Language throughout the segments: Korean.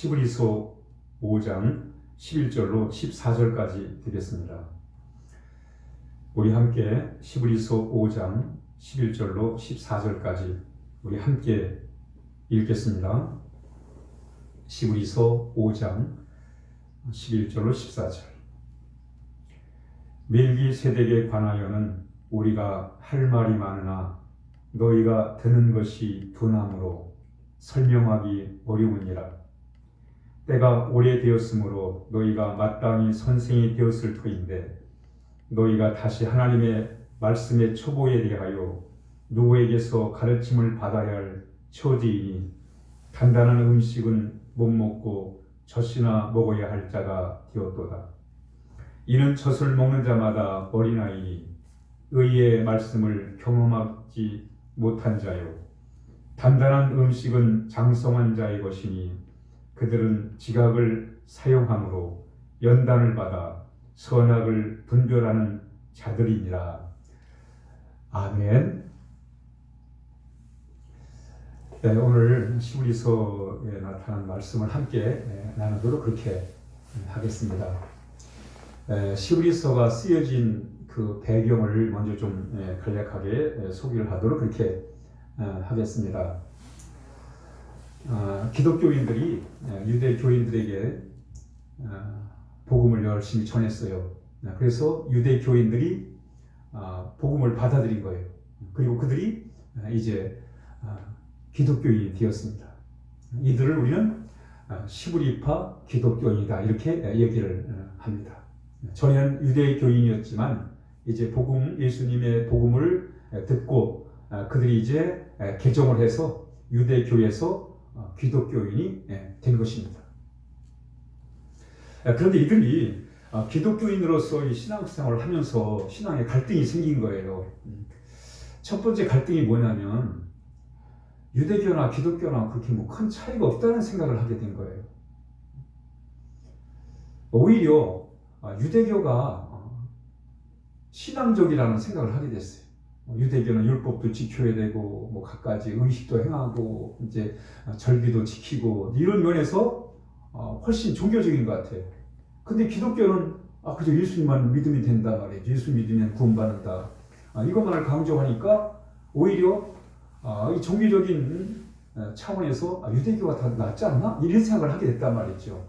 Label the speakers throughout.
Speaker 1: 시브리서 5장 11절로 14절까지 되겠습니다. 우리 함께 시브리서 5장 11절로 14절까지 우리 함께 읽겠습니다. 시브리서 5장 11절로 14절. 멜기세덱에 관하여는 우리가 할 말이 많으나 너희가 듣는 것이 둔함으로 설명하기 어려우니라. 때가 오래되었으므로 너희가 마땅히 선생이 되었을 터인데 너희가 다시 하나님의 말씀의 초보에 대하여 누구에게서 가르침을 받아야 할 처지이니 단단한 음식은 못 먹고 젖이나 먹어야 할 자가 되었도다. 이는 젖을 먹는 자마다 어린아이니 의의 말씀을 경험하지 못한 자요. 단단한 음식은 장성한 자의 것이니 그들은 지각을 사용함으로 연단을 받아 선악을 분별하는 자들이니라. 아멘. 네, 오늘 시우리서에 나타난 말씀을 함께 네, 나누도록 그렇게 하겠습니다. 네, 시우리서가 쓰여진 그 배경을 먼저 좀 예, 간략하게 소개를 하도록 그렇게 어, 하겠습니다. 아, 기독교인들이 예, 유대 교인들에게 아, 복음을 열심히 전했어요. 네, 그래서 유대 교인들이 아, 복음을 받아들인 거예요. 그리고 그들이 이제 기독교인이 되었습니다. 이들을 우리는 시브리파 기독교인이다 이렇게 얘기를 어, 합니다. 전에는 유대 교인이었지만 이제 복음 예수님의 복음을 듣고 그들이 이제 개종을 해서 유대 교에서 어, 기독교인이 된 것입니다. 그런데 이들이 어, 기독교인으로서 이 신앙생활을 하면서 신앙에 갈등이 생긴 거예요. 첫 번째 갈등이 뭐냐면 유대교나 기독교나 그렇게 뭐 큰 차이가 없다는 생각을 하게 된 거예요. 오히려 어, 유대교가 신앙적이라는 생각을 하게 됐어요. 뭐 유대교는 율법도 지켜야 되고 뭐 갖가지 의식도 행하고 이제 절기도 지키고 이런 면에서 어, 훨씬 종교적인 것 같아요. 근데 기독교는 아 그저 예수님만 믿으면 된다 말이에요. 예수 믿으면 구원받는다. 아, 이것만을 강조하니까 오히려 아, 이 종교적인 차원에서 아, 유대교가 더 낫지 않나 이런 생각을 하게 됐단 말이죠.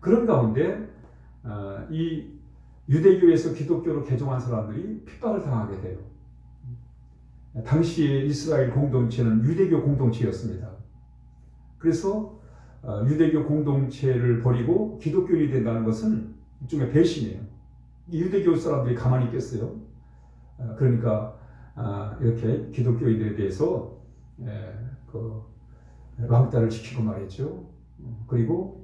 Speaker 1: 그런 가운데 아, 이 유대교에서 기독교로 개종한 사람들이 핍박을 당하게 돼요. 당시의 이스라엘 공동체는 유대교 공동체였습니다. 그래서 어, 유대교 공동체를 버리고 기독교인이 된다는 것은 일종의 배신이에요. 유대교 사람들이 가만히 있겠어요? 어, 그러니까 아, 이렇게 기독교인들에 대해서 그 왕따를 지키고 말이죠. 그리고 아,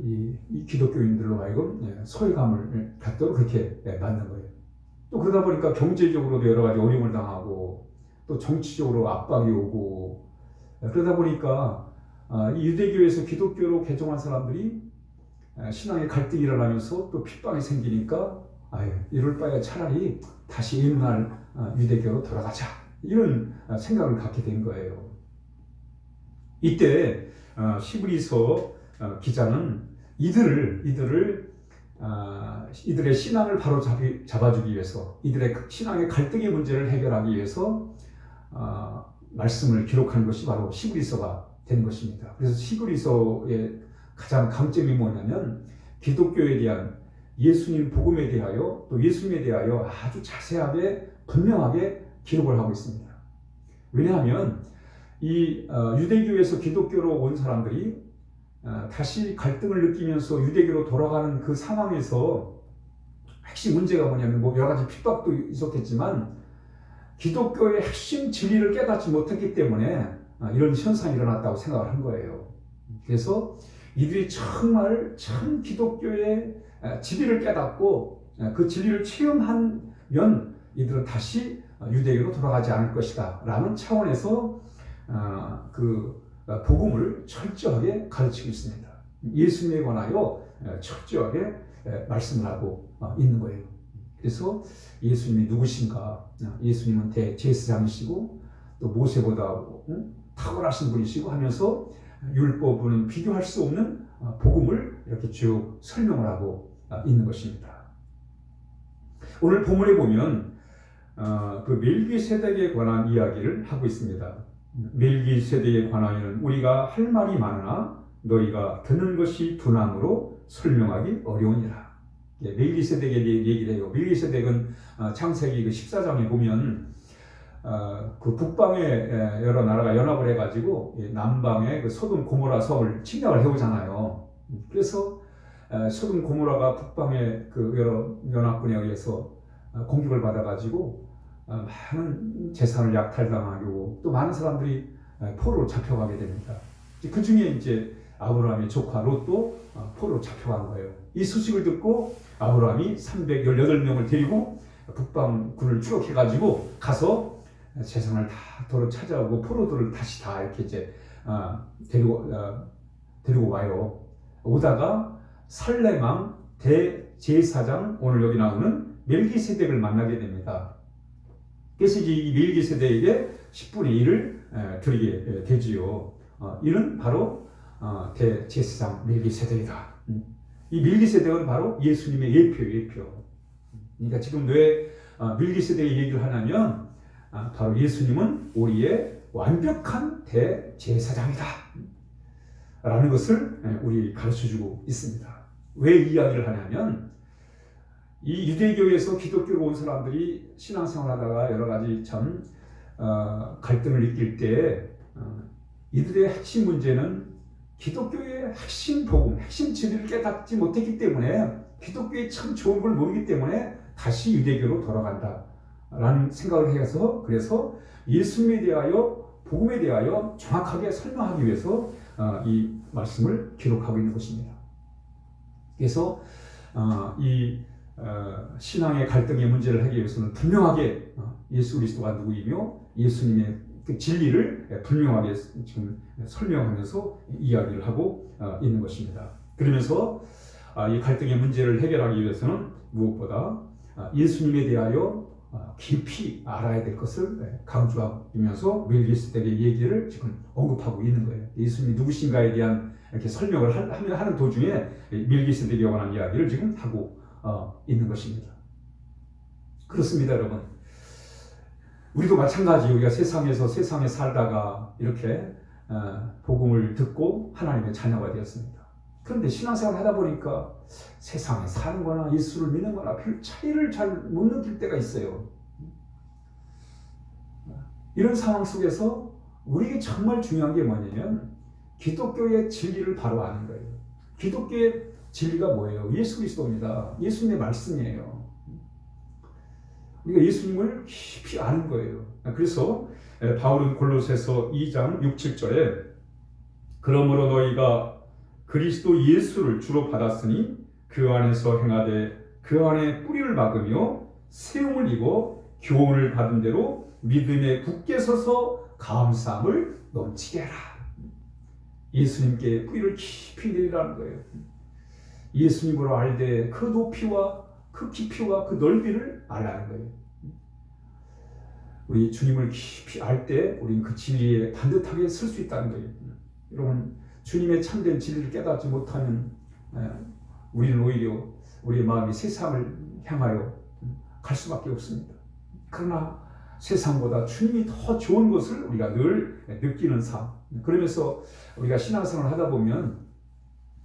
Speaker 1: 이, 이 기독교인들로 하여금 예, 소외감을 갖도록 그렇게 예, 만든 거예요. 또 그러다 보니까 경제적으로도 여러 가지 어려움을 당하고 또 정치적으로 압박이 오고 예, 그러다 보니까 아, 이 유대교에서 기독교로 개종한 사람들이 신앙의 갈등이 일어나면서 또 핍박이 생기니까 아유 이럴 바에 차라리 다시 옛날 아, 유대교로 돌아가자 이런 생각을 갖게 된 거예요. 이때 시브리서 어, 기자는 이들을 이들을 아, 이들의 신앙을 바로 잡이, 잡아주기 위해서 이들의 그 신앙의 갈등의 문제를 해결하기 위해서 아, 말씀을 기록한 것이 바로 시그리서가 된 것입니다. 그래서 시그리서의 가장 강점이 뭐냐면 기독교에 대한 예수님 복음에 대하여 또 예수님에 대하여 아주 자세하게 분명하게 기록을 하고 있습니다. 왜냐하면 이 어, 유대교에서 기독교로 온 사람들이 아, 다시 갈등을 느끼면서 유대교로 돌아가는 그 상황에서 핵심 문제가 뭐냐면 뭐 여러 가지 핍박도 있었겠지만 기독교의 핵심 진리를 깨닫지 못했기 때문에 아, 이런 현상이 일어났다고 생각을 한 거예요. 그래서 이들이 정말 참 기독교의 아, 진리를 깨닫고 그 진리를 체험하면 이들은 다시 유대교로 돌아가지 않을 것이다 라는 차원에서 그 어, 복음을 철저하게 가르치고 있습니다. 예수님에 관하여 어, 철저하게 말씀을 하고 어, 있는 거예요. 그래서 예수님이 누구신가? 예수님은 대제사장이시고 또 모세보다 탁월하신 분이시고 하면서 율법은 비교할 수 없는 어, 복음을 이렇게 쭉 설명을 하고 어, 있는 것입니다. 오늘 본문에 보면 어, 그 멜기세덱에 관한 이야기를 하고 있습니다. 멜기세덱에 관하여는 우리가 할 말이 많으나 너희가 듣는 것이 둔함으로 설명하기 어려우니라. 예, 멜기세덱에 얘기를 해요. 멜기세덱은 어, 창세기 그 14장에 보면 어, 그 북방에 에, 여러 나라가 연합을 해가지고 이 남방에 그 소돔 고모라 성을 침략을 해오잖아요. 그래서 에, 소돔 고모라가 북방의 그 여러 연합군에 의해서 어, 공격을 받아가지고 어, 많은 재산을 약탈당하고 또 많은 사람들이 에, 포로로 잡혀가게 됩니다. 그 중에 이제 아브라함의 조카 롯도 어, 포로로 잡혀간 거예요. 이 소식을 듣고 아브라함이 318명을 데리고 북방군을 추격해가지고 가서 재산을 다 도로 찾아오고 포로들을 다시 다 이렇게 이제 어, 데리고 어, 데리고 와요. 오다가 살레망 대제사장 오늘 여기 나오는 멜기세덱을 만나게 됩니다. 그래서 이제 이 멜기세덱에게 10분의 1을 드리게 되지요. 어, 이는 바로 어, 대제사장 멜기세덱이다. 음. 이 멜기세덱은 바로 예수님의 예표 예표. 그러니까 지금 왜 어, 멜기세덱의 얘기를 하냐면 아, 바로 예수님은 우리의 완벽한 대제사장이다. 라는 것을 예, 우리 가르쳐 주고 있습니다. 왜 이야기를 하냐면 이 유대교에서 기독교로 온 사람들이 신앙생활 하다가 여러 가지 참 어, 갈등을 느낄 때 어, 이들의 핵심 문제는 기독교의 핵심 복음, 핵심 진리를 깨닫지 못했기 때문에 기독교의 참 좋은 걸 모르기 때문에 다시 유대교로 돌아간다. 라는 생각을 해서 그래서 예수님에 대하여 복음에 대하여 정확하게 설명하기 위해서 어, 이 말씀을 기록하고 있는 것입니다. 그래서 어, 이 어, 신앙의 갈등의 문제를 해결하기 위해서는 분명하게 예수 그리스도가 누구이며 예수님의 그 진리를 분명하게 지금 설명하면서 이야기를 하고 있는 것입니다. 그러면서 아, 이 갈등의 문제를 해결하기 위해서는 무엇보다 예수님에 대하여 어, 깊이 알아야 될 것을 네, 강조하면서 멜기스덱의 얘기를 지금 언급하고 있는 거예요. 예수님이 누구신가에 대한 이렇게 설명을 하는 도중에 멜기스덱에 관한 이야기를 지금 하고 어, 있는 것입니다. 그렇습니다, 여러분. 우리도 마찬가지 우리가 세상에서 세상에 살다가 이렇게 어, 복음을 듣고 하나님의 자녀가 되었습니다. 그런데 신앙생활 하다 보니까 세상에 사는 거나 예수를 믿는 거나 별 차이를 잘 못 느낄 때가 있어요. 이런 상황 속에서 우리에게 정말 중요한 게 뭐냐면 기독교의 진리를 바로 아는 거예요. 기독교의 진리가 뭐예요? 예수 그리스도입니다. 예수님의 말씀이에요. 우리가 예수님을 깊이 아는 거예요. 그래서 바울은 골로새서 2장 6, 7절에 그러므로 너희가 그리스도 예수를 주로 받았으니 그 안에서 행하되 그 안에 뿌리를 박으며 세움을 입어 교훈을 받은 대로 믿음에 굳게 서서 감사함을 넘치게 하라. 예수님께 뿌리를 깊이 내리라는 거예요. 예수님으로 알되 그 높이와 그 깊이와 그 넓이를 알라는 거예요. 우리 주님을 깊이 알 때 우리는 그 진리에 반듯하게 설 수 있다는 거예요. 여러분 주님의 참된 진리를 깨닫지 못하면 우리는 오히려 우리의 마음이 세상을 향하여 갈 수밖에 없습니다. 그러나 세상보다 주님이 더 좋은 것을 우리가 늘 느끼는 삶. 그러면서 우리가 신앙생활을 하다 보면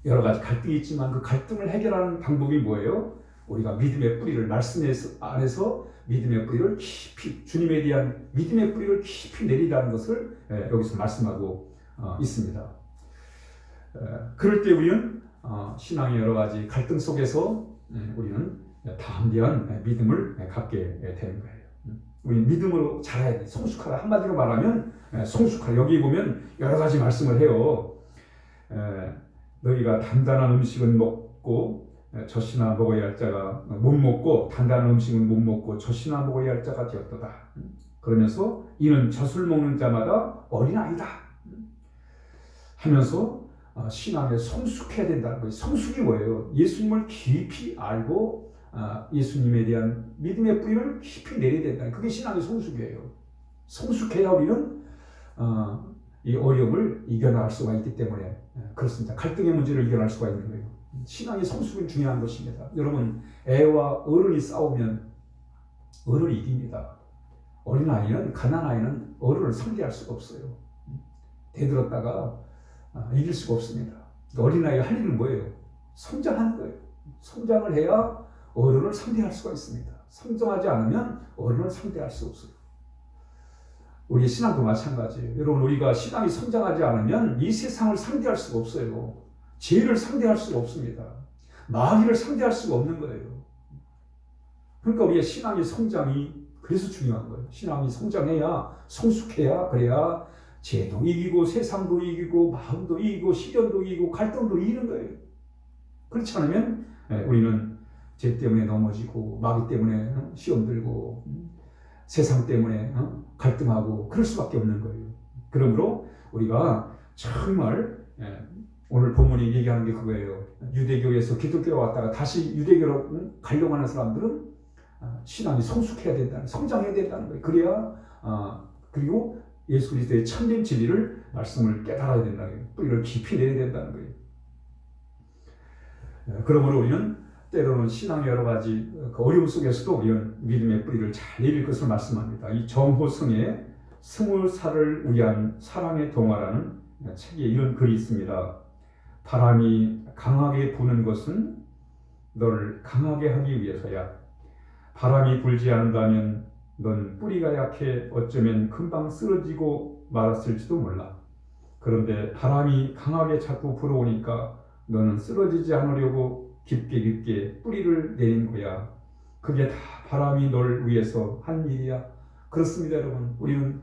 Speaker 1: 여러 가지 갈등이 있지만 그 갈등을 해결하는 방법이 뭐예요? 우리가 믿음의 뿌리를 말씀 안에서 믿음의 뿌리를 깊이 주님에 대한 믿음의 뿌리를 깊이 내리라는 것을 여기서 말씀하고 어, 있습니다. 그럴 때 우리는 어, 신앙의 여러 가지 갈등 속에서 우리는 담대한 믿음을 갖게 되는 거예요. 우리 믿음으로 자라야 돼. 성숙하라. 한마디로 말하면 성숙하라. 여기 보면 여러 가지 말씀을 해요. 너희가 단단한 음식은 먹고 젖이나 먹어야 할 자가 못 먹고 단단한 음식은 못 먹고 젖이나 먹어야 할 자가 되었도다. 그러면서 이는 젖을 먹는 자마다 어린아이다. 하면서 어, 신앙에 성숙해야 된다는 거예요. 성숙이 뭐예요? 예수님을 깊이 알고 어, 예수님에 대한 믿음의 뿌리를 깊이 내려야 된다. 그게 신앙의 성숙이에요. 성숙해야 우리는 어, 이 어려움을 이겨나갈 수가 있기 때문에 예, 그렇습니다. 갈등의 문제를 이겨낼 수가 있는 거예요. 신앙의 성숙은 중요한 것입니다. 여러분 애와 어른이 싸우면 어른이 이깁니다. 어린아이는 가난아이는 어른을 상대할 수가 없어요. 대들었다가 아, 이길 수가 없습니다. 어린아이가 할 일은 뭐예요? 성장하는 거예요. 성장을 해야 어른을 상대할 수가 있습니다. 성장하지 않으면 어른을 상대할 수 없어요. 우리 신앙도 마찬가지예요. 여러분 우리가 신앙이 성장하지 않으면 이 세상을 상대할 수가 없어요. 죄를 상대할 수가 없습니다. 마귀를 상대할 수가 없는 거예요. 그러니까 우리의 신앙의 성장이 그래서 중요한 거예요. 신앙이 성장해야 성숙해야 그래야 죄도 이기고 세상도 이기고 마음도 이기고 시련도 이기고 갈등도 이기는 거예요. 그렇지 않으면 예, 우리는 죄 때문에 넘어지고 마귀 때문에 어, 시험 들고 음, 세상 때문에 어, 갈등하고 그럴 수밖에 없는 거예요. 그러므로 우리가 정말 예, 오늘 본문이 얘기하는 게 그거예요. 유대교에서 기독교로 왔다가 다시 유대교로 음, 가려고 하는 사람들은 아, 신앙이 성숙해야 된다는, 성장해야 된다는 거예요. 그래야 아, 그리고 예수 그리스도의 참된 진리를 말씀을 깨달아야 된다는 거예요. 뿌리를 깊이 내야 된다는 거예요. 예, 그러므로 우리는 때로는 신앙의 여러 가지 그 어려움 속에서도 이런 믿음의 뿌리를 잘 내릴 것을 말씀합니다. 이 정호승의 스물 살을 위한 사랑의 동화라는 책에 이런 글이 있습니다. 바람이 강하게 부는 것은 너를 강하게 하기 위해서야. 바람이 불지 않는다면 넌 뿌리가 약해 어쩌면 금방 쓰러지고 말았을지도 몰라. 그런데 바람이 강하게 자꾸 불어오니까 너는 쓰러지지 않으려고 깊게 깊게 뿌리를 내린 거야. 그게 다 바람이 널 위해서 한 일이야. 그렇습니다, 여러분. 우리는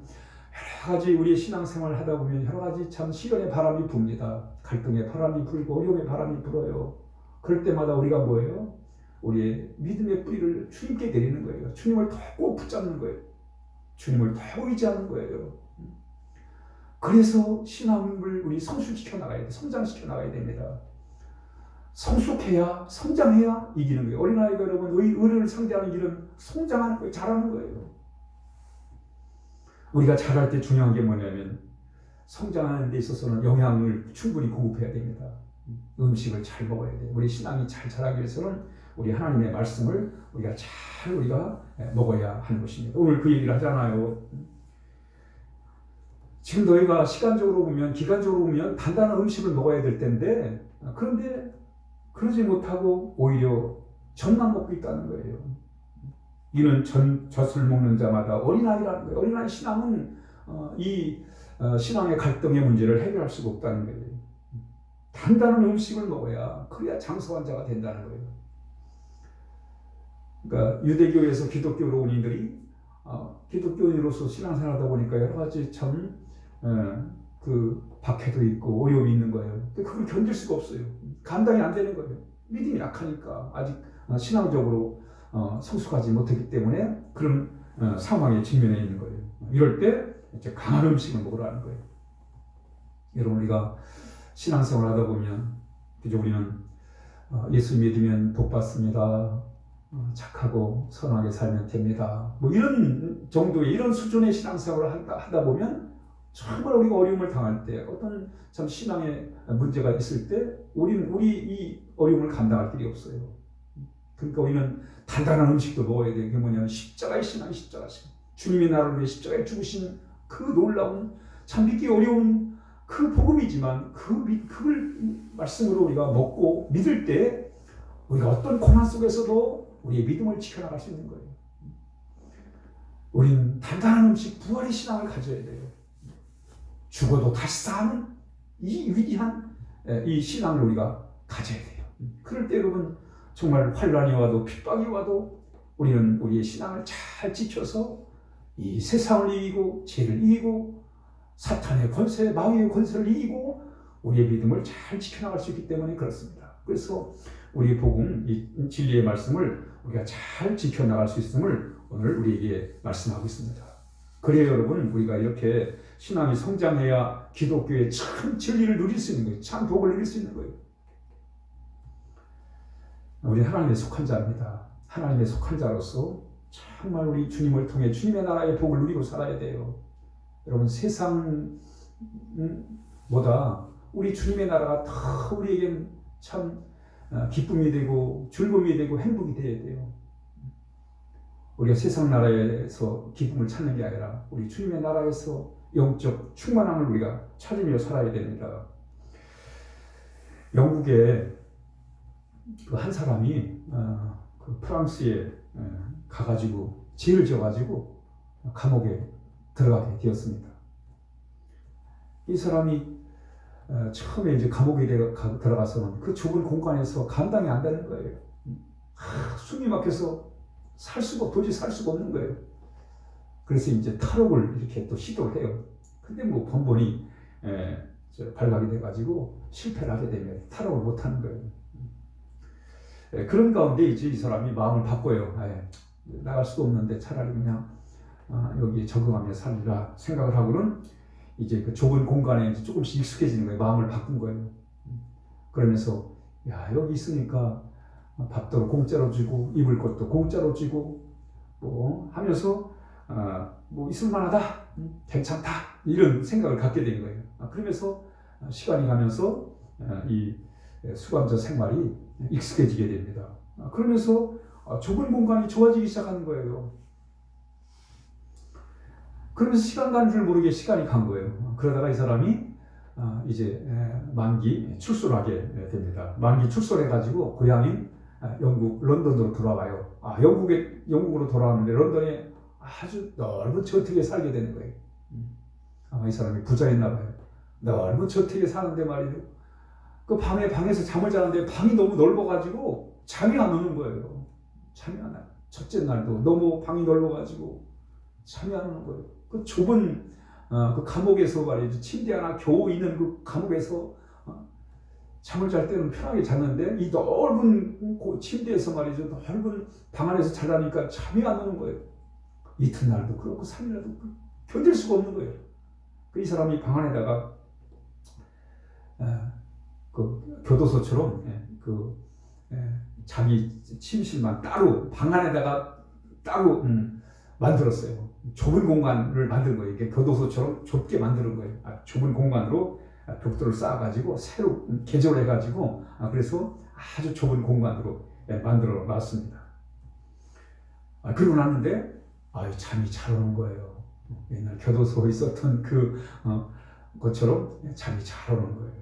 Speaker 1: 여러 가지 우리의 신앙생활을 하다 보면 여러 가지 참 시련의 바람이 붑니다. 갈등의 바람이 불고 어려움의 바람이 불어요. 그럴 때마다 우리가 뭐예요? 우리의 믿음의 뿌리를 주님께 내리는 거예요. 주님을 더꼭 붙잡는 거예요. 주님을 더 의지하는 거예요. 그래서 신앙을 우리 성숙시켜 나가야 돼. 성장시켜 나가야 됩니다. 성숙해야 성장해야 이기는 거예요. 어린아이가 여러분 의, 어른을 상대하는 일은 성장하는 거예요. 잘하는 거예요. 우리가 잘할 때 중요한 게 뭐냐면 성장하는 데 있어서는 영양을 충분히 공급해야 됩니다. 음식을 잘 먹어야 돼요. 우리 신앙이 잘 자라기 위해서는 우리 하나님의 말씀을 우리가 잘 우리가 먹어야 하는 것입니다. 오늘 그 얘기를 하잖아요. 지금 너희가 시간적으로 보면 기간적으로 보면 단단한 음식을 먹어야 될 텐데 그런데 그러지 못하고 오히려 젖만 먹고 있다는 거예요. 이는 전, 젖을 먹는 자마다 어린아이라는 거예요. 어린아이 신앙은 어, 이 어, 신앙의 갈등의 문제를 해결할 수가 없다는 거예요. 단단한 음식을 먹어야 그래야 장성한 자가 된다는 거예요. 그러니까 유대교에서 기독교로 온 이들이 어, 기독교인으로서 신앙생활하다 보니까 여러 가지 참그 박해도 있고 어려움이 있는 거예요. 근데 그걸 견딜 수가 없어요. 감당이 안 되는 거예요. 믿음이 약하니까 아직 어, 신앙적으로 어, 성숙하지 못했기 때문에 그런 어, 상황에 직면해 있는 거예요. 이럴 때 이제 강한 음식을 먹으라는 거예요. 여러분 우리가 신앙생활 하다 보면 그죠 우리는 어, 예수 믿으면 복 받습니다. 어, 착하고 선하게 살면 됩니다. 뭐 이런 정도의 이런 수준의 신앙생활을 하다 보면 정말 우리가 어려움을 당할 때 어떤 참 신앙의 문제가 있을 때 우리는 우리 이 어려움을 감당할 길이 없어요. 그러니까 우리는 단단한 음식도 먹어야 돼요. 그게 뭐냐면 십자가의 신앙, 십자가 신. 주님의 나를 위해 십자가에 죽으신 그 놀라운 참 믿기 어려운 그 복음이지만 그 그걸 말씀으로 우리가 먹고 믿을 때 우리가 어떤 고난 속에서도 우리의 믿음을 지켜나갈 수 있는 거예요. 우리는 단단한 음식, 부활의 신앙을 가져야 돼요. 죽어도 다시 사는 이 위대한 이 신앙을 우리가 가져야 돼요. 그럴 때 여러분 정말 환란이 와도 핍박이 와도 우리는 우리의 신앙을 잘 지켜서 이 세상을 이기고 죄를 이기고 사탄의 권세, 마귀의 권세를 이기고 우리의 믿음을 잘 지켜나갈 수 있기 때문에 그렇습니다. 그래서 우리 복음, 이 진리의 말씀을 우리가 잘 지켜나갈 수 있음을 오늘 우리에게 말씀하고 있습니다. 그래요, 여러분, 우리가 이렇게 신앙이 성장해야 기독교의 참 진리를 누릴 수 있는 거예요. 참 복을 누릴 수 있는 거예요. 우리 하나님의 속한 자입니다. 하나님의 속한 자로서 정말 우리 주님을 통해 주님의 나라의 복을 누리고 살아야 돼요. 여러분 세상 음, 보다 우리 주님의 나라가 더 우리에겐 참 어, 기쁨이 되고 즐거움이 되고 행복이 되어야 돼요. 우리가 세상 나라에서 기쁨을 찾는 게 아니라 우리 주님의 나라에서 영적 충만함을 우리가 찾으며 살아야 됩니다. 영국에 그 한 사람이 어, 그 프랑스에 어, 가가지고 죄를 져가지고 감옥에 들어가게 되었습니다. 이 사람이 어, 처음에 이제 감옥에 들어- 가- 들어가서는 그 좁은 공간에서 감당이 안 되는 거예요. 하, 숨이 막혀서 살 수가 도저히 살 수가 없는 거예요. 그래서 이제 탈옥을 이렇게 또 시도를 해요. 근데 뭐 번번이 에, 저 발각이 돼가지고 실패를 하게 되면 탈옥을 못 하는 거예요. 에, 그런 가운데 이제 이 사람이 마음을 바꿔요. 에, 나갈 수도 없는데 차라리 그냥 아, 여기에 적응하며 살리라 생각을 하고는 이제 그 좁은 공간에 조금씩 익숙해지는 거예요. 마음을 바꾼 거예요. 그러면서 야 여기 있으니까 밥도 공짜로 주고 입을 것도 공짜로 주고 뭐 하면서 아, 뭐 있을만하다, 음, 괜찮다 이런 생각을 갖게 된 거예요. 아, 그러면서 시간이 가면서 아, 이 수감자 생활이 익숙해지게 됩니다. 아, 그러면서 아, 좁은 공간이 좋아지기 시작하는 거예요. 그러면서 시간 가는 줄 모르게 시간이 간 거예요. 그러다가 이 사람이 아, 이제 에, 만기 출소를 하게 됩니다. 만기 출소를 해가지고 고향인 아, 영국 런던으로 돌아와요. 아 영국에 영국으로 돌아왔는데 런던에 아주 넓은 저택에 살게 되는 거예요. 음. 아마 이 사람이 부자였나 봐요. 넓은 저택에 사는데 말이죠. 그 밤에 방에서 잠을 자는데 방이 너무 넓어가지고 잠이 안 오는 거예요. 잠이 안 와요. 첫째 날도 너무 방이 넓어가지고 잠이 안 오는 거예요. 그 좁은 어, 그 감옥에서 말이죠. 침대 하나 겨우 있는 그 감옥에서 어, 잠을 잘 때는 편하게 잤는데 이 넓은 그 침대에서 말이죠. 넓은 방 안에서 자라니까 잠이 안 오는 거예요. 이튿날도 그렇고 3일날도 견딜 수가 없는 거예요. 그이 사람이 방 안에다가 어, 그 교도소처럼 예, 그 예, 자기 침실만 따로 방 안에다가 따로 음, 만들었어요. 좁은 공간을 만든 거예요. 이게 교도소처럼 좁게 만드는 거예요. 아, 좁은 공간으로 아, 벽돌을 쌓아가지고 새로 개조해가지고 아, 그래서 아주 좁은 공간으로 예, 만들어 놨습니다. 아, 그러고 났는데 아, 잠이 잘 오는 거예요. 옛날 교도소에 있었던 그 어, 것처럼 잠이 잘 오는 거예요.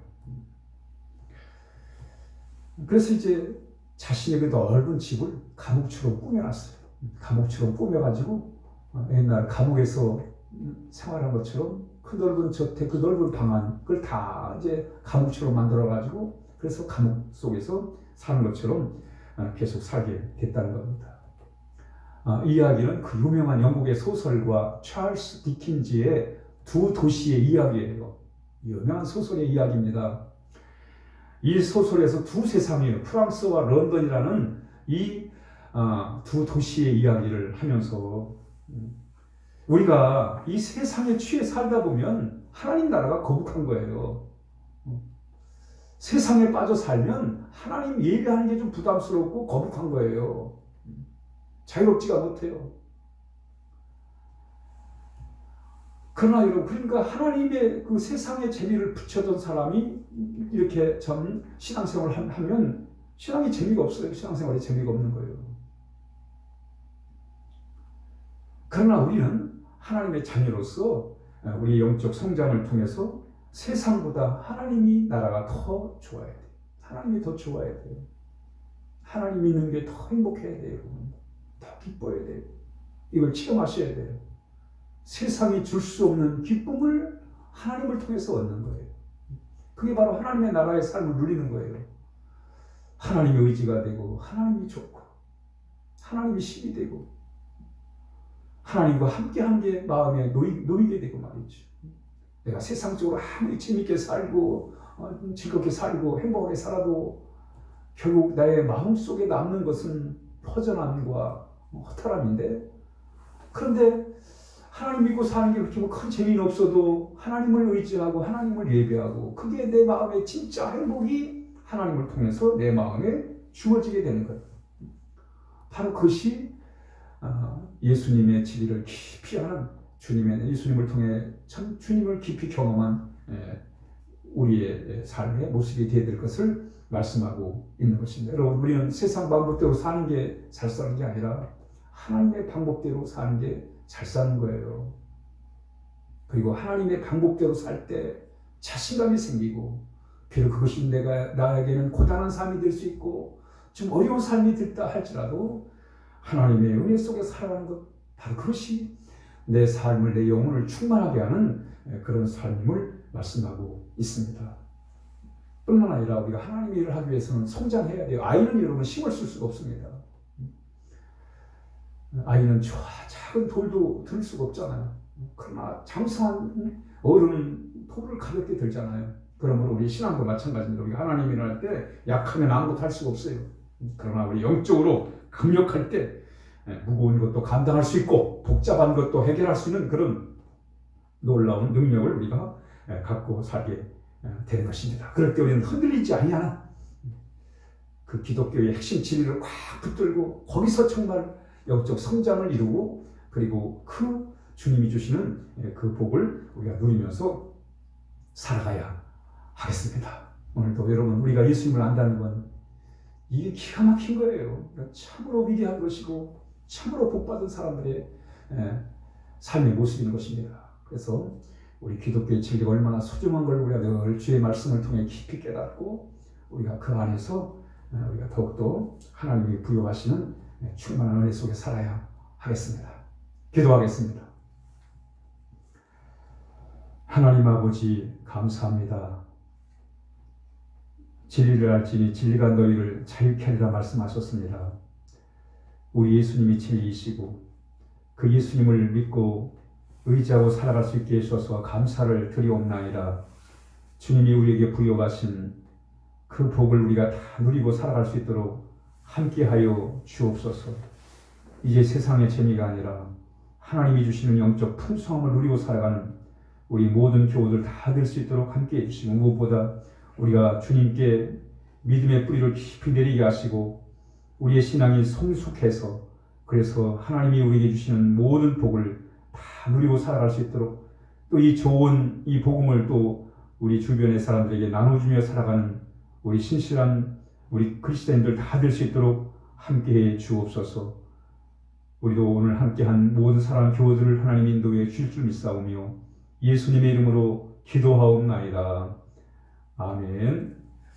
Speaker 1: 그래서 이제 자신의 그 넓은 집을 감옥처럼 꾸며놨어요. 감옥처럼 꾸며가지고 어, 옛날 감옥에서 음, 생활한 것처럼 그 넓은 저택, 그 넓은 방안, 그걸 다 이제 감옥처럼 만들어가지고 그래서 감옥 속에서 사는 것처럼 어, 계속 살게 됐다는 겁니다. 아, 이 이야기는 그 유명한 영국의 소설가 찰스 디킨즈의 두 도시의 이야기예요. 유명한 소설의 이야기입니다. 이 소설에서 두 세상이에요. 프랑스와 런던이라는 이두 도시의 이야기를 하면서 음, 우리가 이 세상에 취해 살다 보면 하나님 나라가 거북한 거예요. 음, 세상에 빠져 살면 하나님 예배하는 게 좀 부담스럽고 거북한 거예요. 음, 자유롭지가 못해요. 그러나 여러분, 그러니까 하나님의 그 세상의 재미를 붙여던 사람이 이렇게 전 신앙생활을 하면 신앙이 재미가 없어요. 신앙생활이 재미가 없는 거예요. 그러나 우리는 하나님의 자녀로서 우리 영적 성장을 통해서 세상보다 하나님이 나라가 더 좋아야 돼요. 하나님이 더 좋아야 돼요. 하나님 있는 게 더 행복해야 돼요. 더 기뻐야 돼요. 이걸 체험하셔야 돼요. 세상이 줄 수 없는 기쁨을 하나님을 통해서 얻는 거예요. 그게 바로 하나님의 나라의 삶을 누리는 거예요. 하나님의 의지가 되고, 하나님이 좋고, 하나님이 힘이 되고, 하나님과 함께 한게 마음에 놓이, 놓이게 되고 말이죠. 내가 세상적으로 아무리 재밌게 살고, 어, 즐겁게 살고, 행복하게 살아도 결국 나의 마음 속에 남는 것은 허전함과 허탈함인데, 그런데 하나님 믿고 사는 게 그렇게 뭐 큰 재미는 없어도 하나님을 의지하고 하나님을 예배하고 그게 내 마음의 진짜 행복이 하나님을 통해서 내 마음에 주어지게 되는 거예요. 바로 그것이 어, 예수님의 진리를 깊이 아는 주님의 예수님을 통해 참 주님을 깊이 경험한 예, 우리의 삶의 모습이 되어야 될 것을 말씀하고 있는 것입니다. 여러분 우리는 세상 방법대로 사는 게 잘 사는 게 아니라 하나님의 방법대로 사는 게 잘 사는 거예요. 그리고 하나님의 방법대로 살 때 자신감이 생기고 비록 그것이 내가 나에게는 고단한 삶이 될 수 있고 좀 어려운 삶이 됐다 할지라도 하나님의 은혜 속에 살아가는 것 바로 그것이 내 삶을 내 영혼을 충만하게 하는 그런 삶임을 말씀하고 있습니다. 뿐만 아니라 우리가 하나님의 일을 하기 위해서는 성장해야 돼요. 아이는 여러분 힘을 쓸 수가 없습니다. 아이는 저 작은 돌도 들 수가 없잖아요. 그러나 장성한 어른은 돌을 가볍게 들잖아요. 그러므로 우리 신앙도 마찬가지입니다. 우리가 하나님 일을 할때 약하면 아무것도 할 수가 없어요. 그러나 우리 영적으로 강력할 때 예, 무거운 것도 감당할 수 있고 복잡한 것도 해결할 수 있는 그런 놀라운 능력을 우리가 예, 갖고 살게 예, 되는 것입니다. 그럴 때 우리는 흔들리지 아니하는 그 기독교의 핵심 진리를 꽉 붙들고 거기서 정말 영적 성장을 이루고 그리고 그 주님이 주시는 예, 그 복을 우리가 누리면서 살아가야 하겠습니다. 오늘도 여러분 우리가 예수님을 안다는 건 이게 기가 막힌 거예요. 참으로 위대한 것이고 참으로 복받은 사람들의 예, 삶의 모습인 것입니다. 그래서 우리 기독교의 진리가 얼마나 소중한 걸 우리가 늘 주의 말씀을 통해 깊이 깨닫고 우리가 그 안에서 예, 우리가 더욱더 하나님이 부여하시는 예, 충만한 은혜 속에 살아야 하겠습니다. 기도하겠습니다. 하나님 아버지 감사합니다. 진리를 알지니 진리가 너희를 자유케 하리라 말씀하셨습니다. 우리 예수님이 진리이시고 그 예수님을 믿고 의지하고 살아갈 수 있게 해주셔서 감사를 드리옵나이다. 주님이 우리에게 부여하신 그 복을 우리가 다 누리고 살아갈 수 있도록 함께하여 주옵소서. 이제 세상의 재미가 아니라 하나님이 주시는 영적 풍성함을 누리고 살아가는 우리 모든 교우들 다 될 수 있도록 함께 해 주시고 무엇보다 우리가 주님께 믿음의 뿌리를 깊이 내리게 하시고 우리의 신앙이 성숙해서 그래서 하나님이 우리에게 주시는 모든 복을 다 누리고 살아갈 수 있도록 또 이 좋은 이 복음을 또 우리 주변의 사람들에게 나눠주며 살아가는 우리 신실한 우리 그리스도인들 다 될 수 있도록 함께해 주옵소서. 우리도 오늘 함께한 모든 사랑 교우들을 하나님 인도해 주실 줄 믿사오며 예수님의 이름으로 기도하옵나이다. 아멘.